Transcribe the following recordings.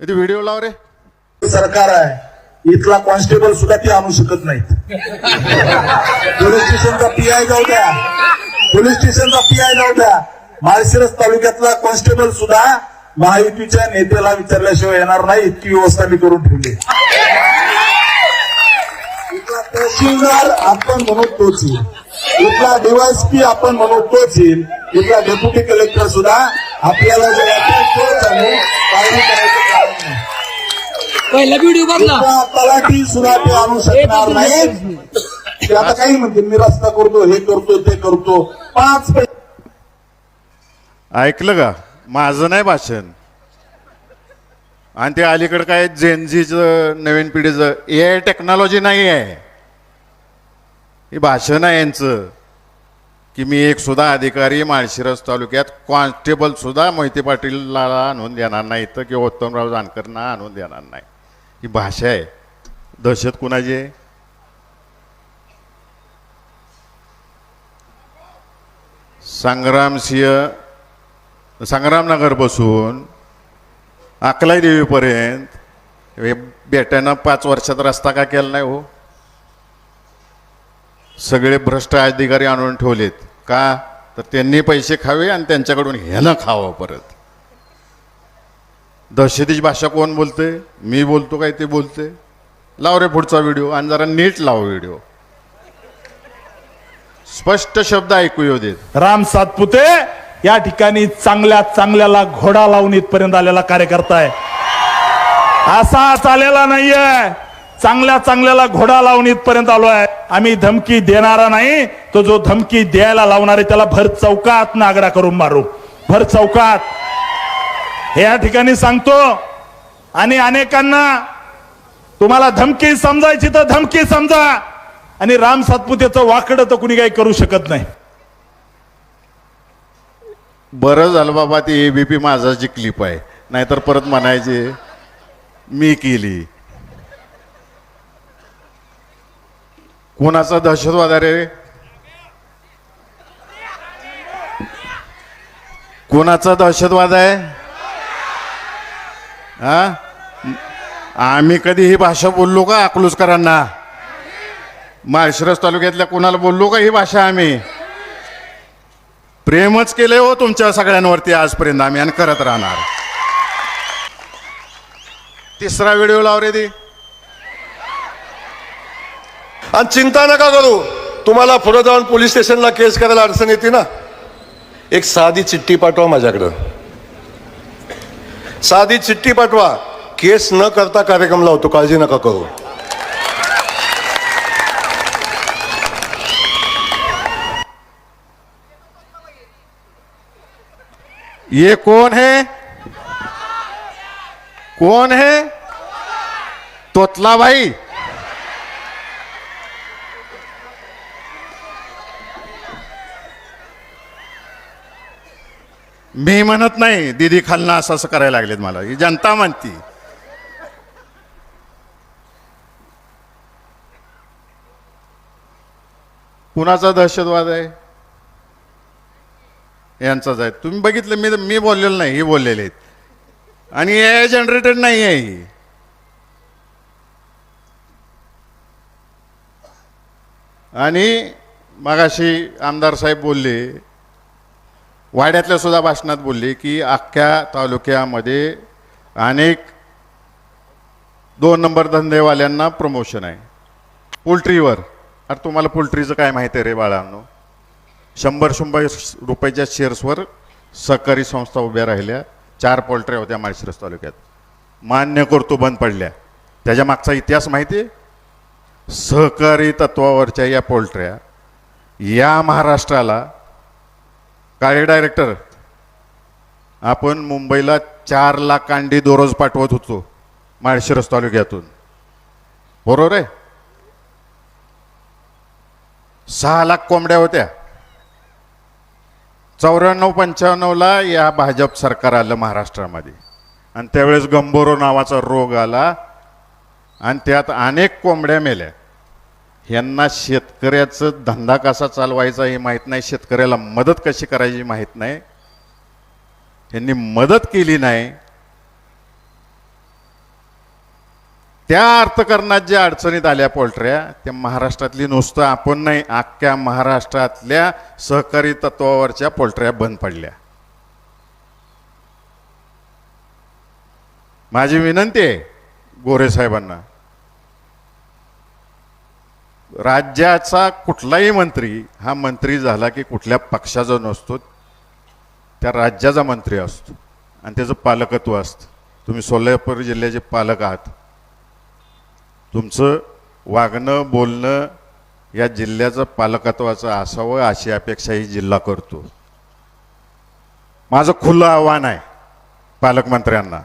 इथे व्हिडिओ लाव रे. सरकार आहे. इथला कॉन्स्टेबल सुद्धा ते आणू शकत नाहीत. पोलीस स्टेशनचा पीआय जाऊ द्या. पोलीस स्टेशनचा पीआय जाऊ द्या. माळशिरस तालुक्यातला कॉन्स्टेबल सुद्धा महायुतीच्या नेत्याला विचारल्याशिवाय येणार नाही इतकी व्यवस्था मी करून ठेवली. इथला तहसीलदार आपण म्हणू तोच येईल इथला डीवायसपी आपण म्हणू तोच येईल इथला डेप्युटी कलेक्टर सुद्धा आपल्याला जे तोच आणू काही करायचं कारण नाही पहिला व्हिडिओ बघला तलाठी सुद्धा ते आणू शकणार नाही. ते आता काही म्हणते मी रस्ता करतो हे करतो ते करतो. पाच ऐकलं का? माझं नाही भाषण. आणि ते अलीकडं काय जेनजीचं नवीन पिढीचं ए आय टेक्नॉलॉजी नाही आहे. हे भाषण आहे यांचं. की मी एक सुद्धा अधिकारी माळशिरस तालुक्यात कॉन्स्टेबल सुद्धा मोहिते पाटीलला आणून देणार नाही. तर किंवा उत्तमराव जानकरना आणून देणार नाही. ही भाषा आहे. दहशत कुणाची आहे? संग्रामसिंह संग्रामनगर बसून अकलाई देवीपर्यंत. हे बेट्यानं पाच वर्षात रस्ता का केला नाही हो? सगळे भ्रष्ट अधिकारी आणून ठेवलेत. का? तर त्यांनी पैसे खावे आणि त्यांच्याकडून ह्यानं खावं परत. दहशतीची भाषा कोण बोलते? मी बोलतो काय ते बोलते? लाव रे पुढचा व्हिडिओ आणि जरा नीट लाव व्हिडिओ. स्पष्ट शब्द ऐकू येऊ देत. राम सातपुते या ठिकाणी चांगल्या चांगल्याला घोडा लावून इथपर्यंत आलेला कार्यकर्ता आहे. असा चालेला नाहीये. चांगल्या चांगल्याला घोडा लावून इथपर्यंत आलो आहे. आम्ही धमकी देणारा नाही. तो जो धमकी द्यायला लावणार आहे त्याला भर चौकात नागडा करून मारू. भर चौकात. हे या ठिकाणी सांगतो. आणि अनेकांना तुम्हाला धमकी समजायची तर धमकी समजा. आणि राम सातपुतेचं वाकडं तर कुणी काही करू शकत नाही. बरं झालं बाबा ती एबीपी माझाची क्लिप आहे नाहीतर परत म्हणायचे मी केली. कोणाचा दहशतवाद रे? कोणाचा दहशतवाद आहे? हा? आम्ही कधी ही भाषा बोललो का अकलूजकरांना? माळशिरस तालुक्यातल्या कोणाला बोललो का ही भाषा आम्ही? प्रेमच केले हो तुमच्या सगळ्यांवरती आजपर्यंत आम्ही आणि करत राहणार. तिसरा व्हिडिओ लाव रे ती. आणि चिंता नका करू. तुम्हाला पुढे जाऊन पोलीस स्टेशनला केस करायला अडचण येते ना. एक साधी चिठ्ठी पाठवा माझ्याकडं. साधी चिट्ठी पाठवा. केस न करता कार्यक्रम लावतो, काळजी नका करू. ये कौन है? कौन है? तोतला भाई. मी म्हणत नाही दीदी खालना असं असं करायला लागलेत मला. ही जनता म्हणती. कुणाचा दहशतवाद आहे? यांचाच आहे. तुम्ही बघितलं मी मी बोललेलो नाही हे बोललेले आहेत. आणि ए जनरेटेड नाही आहे ही. आणि मगाशी आमदार साहेब बोलले वाड्यातल्या सुद्धा भाषणात बोलले की अख्ख्या तालुक्यामध्ये अनेक दोन नंबर धंदेवाल्यांना प्रमोशन आहे. पोल्ट्रीवर अरे तुम्हाला पोल्ट्रीचं काय माहिती आहे रे बाळांनो? शंभर शंभर रुपयाच्या शेअर्सवर सहकारी संस्था उभ्या राहिल्या. चार पोल्ट्र्या होत्या माळशिरस तालुक्यात. मान्य करतो बंद पडल्या. त्याच्या मागचा इतिहास माहिती आहे? सहकारी तत्वावरच्या या पोल्ट्र्या या महाराष्ट्राला काय डायरेक्टर आपण मुंबईला चार लाख कांडी दररोज पाठवत होतो माळशिरस तालुक्यातून. बरोबर आहे? सहा लाख कोंबड्या होत्या. चौऱ्याण्णव पंच्याण्णवला या भाजप सरकार आलं महाराष्ट्रामध्ये. आणि त्यावेळेस गंभोरो नावाचा रोग आला. आणि त्यात अनेक कोंबड्या मेल्या. यांना शेतकऱ्याचं धंदा कसा चालवायचा हे माहीत नाही शेतकऱ्याला मदत कशी करायची माहीत नाही. यांनी मदत केली नाही. त्या अर्थकरणात ज्या अडचणीत आल्या पोल्ट्र्या त्या महाराष्ट्रातली नुसतं आपण नाही अख्ख्या महाराष्ट्रातल्या सहकारी तत्वावरच्या पोल्ट्र्या बंद पडल्या. माझी विनंती आहे गोरे साहेबांना राज्याचा कुठलाही मंत्री हा मंत्री झाला की कुठल्या पक्षाचा नसतो त्या राज्याचा मंत्री असतो. आणि त्याचं पालकत्व असतं. तुम्ही सोलापूर जिल्ह्याचे पालक आहात. तुमचं वागणं बोलणं या जिल्ह्याचं पालकत्वाचं असावं अशी अपेक्षा ही जिल्हा करतो. माझं खुलं आव्हान आहे पालकमंत्र्यांना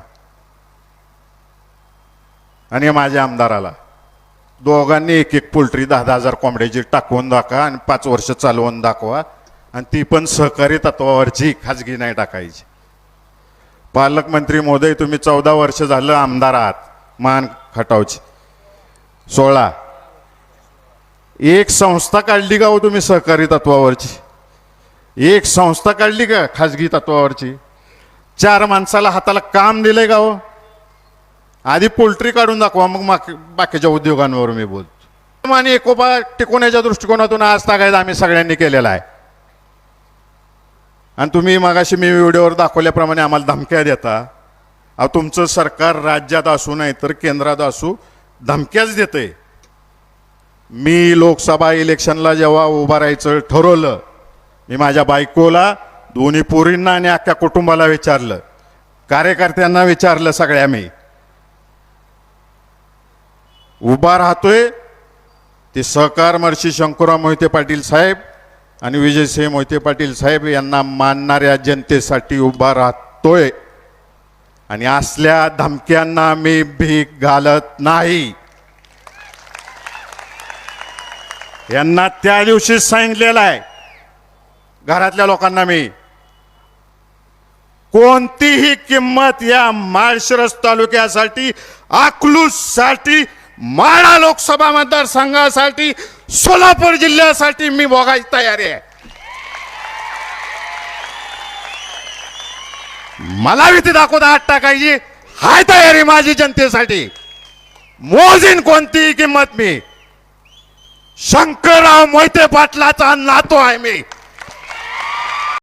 आणि माझ्या आमदाराला. दोघांनी एक एक पोल्ट्री दहा दहा हजार कोंबड्याची टाकवून दाखवा आणि पाच वर्ष चालवून दाखवा. आणि ती पण सहकारी तत्वावरची खाजगी नाही टाकायची. पालकमंत्री मोदय तुम्ही चौदा वर्ष झालं आमदार आहात. मान खटावची. सोळा. एक संस्था काढली का हो तुम्ही सहकारी तत्वावरची? एक संस्था काढली का खाजगी तत्वावरची? चार माणसाला हाताला काम दिलंय का हो? आधी पोल्ट्री काढून दाखवा मग बाकीच्या उद्योगांवर मी बोलतो. आणि एकोपा टिकवण्याच्या दृष्टिकोनातून आज तागायत आम्ही सगळ्यांनी केलेला आहे. आणि तुम्ही मागाशी मी व्हिडिओवर दाखवल्याप्रमाणे आम्हाला धमक्या देता. अहो तुमचं सरकार राज्यात असू नाही तर केंद्रात असू धमक्याच देते मी लोकसभा इलेक्शनला जेव्हा उभं राहायचं ठरवलं मी माझ्या बायकोला दोन्ही पोरींना आणि अख्ख्या कुटुंबाला विचारलं. कार्यकर्त्यांना विचारलं सगळ्या मी. उभा राहतोय. ते सहकार महर्षी शंकरराव मोहिते पाटील साहेब आणि विजयसिंह मोहिते पाटील साहेब यांना मानणाऱ्या जनतेसाठी उभा राहतोय. आणि असल्या धमक्यांना मी भीक घालत नाही. यांना त्या दिवशी सांगितलेलं आहे. घरातल्या लोकांना मी. कोणतीही किंमत या माळशिरस तालुक्यासाठी आकलूससाठी माळा लोकसभा मतदारसंघासाठी सोलापूर जिल्ह्यासाठी मी बघायची तयारी आहे. मला भीती दाखवता हात टाकायची. हाय तयारी माझी जनतेसाठी. मोजीन कोणतीही किंमत मी. शंकरराव मोहिते पाटलाचा नातो आहे मी.